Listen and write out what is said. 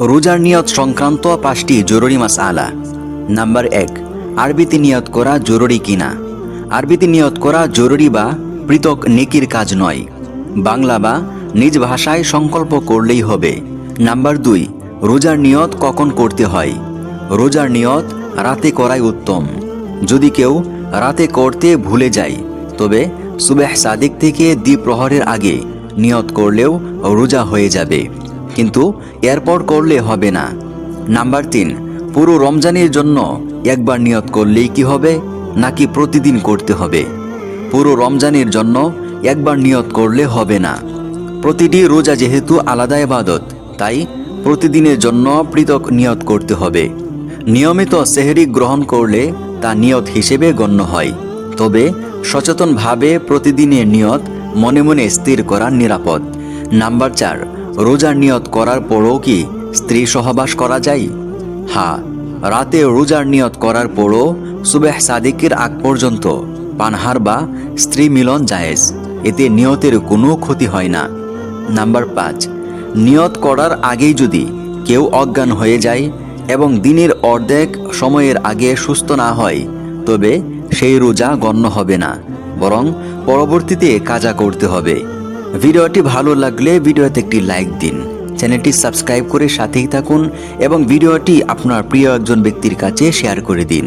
রোজার নিয়ত সংক্রান্ত পাঁচটি জরুরি মাসআলা নাম্বার এক, আরবিতে নিয়ত করা জরুরি কিনা? আরবিতে নিয়ত করা জরুরি বা পৃথক নেকির কাজ নয়। বাংলা বা নিজ ভাষায় সংকল্প করলেই হবে। নাম্বার দুই, রোজার নিয়ত কখন করতে হয়? রোজার নিয়ত রাতে করাই উত্তম। যদি কেউ রাতে করতে ভুলে যায়, তবে সুবেহ সাদিক থেকে দ্বিপ্রহরের আগে নিয়ত করলেও রোজা হয়ে যাবে। কিন্তু এরপর করলে হবে না। নাম্বার তিন, পুরো রমজানের জন্য একবার নিয়ত করলেই কি হবে? নাকি প্রতিদিন করতে হবে? পুরো রমজানের জন্য একবার নিয়ত করলে হবে না। প্রতিটি রোজা যেহেতু আলাদা ইবাদত, তাই প্রতিদিনের জন্য পৃথক নিয়ত করতে হবে। নিয়মিত সেহরি গ্রহণ করলে তা নিয়ত হিসেবে গণ্য হয়। তবে সচেতনভাবে প্রতিদিনের নিয়ত মনে মনে স্থির করা নিরাপদ। নাম্বার চার রোজার নিয়ত করার পরও কি স্ত্রী সহবাস করা যায়? হ্যাঁ রাতে রোজার নিয়ত করার পরও সুবেহ সাদিকের আগ পর্যন্ত পানহার বা স্ত্রী মিলন জায়েজ। এতে নিয়তের কোনো ক্ষতি হয় না। নাম্বার পাঁচ, নিয়ত করার আগেই যদি কেউ অজ্ঞান হয়ে যায় এবং দিনের অর্ধেক সময়ের আগে সুস্থ না হয়, তবে সেই রোজা গণ্য হবে না, বরং পরবর্তীতে কাজা করতে হবে। ভিডিওটি ভালো লাগলে ভিডিওতে একটি লাইক দিন। চ্যানেলটি সাবস্ক্রাইব করে সাথেই থাকুন এবং ভিডিওটি আপনার প্রিয় একজন ব্যক্তির কাছে শেয়ার করে দিন।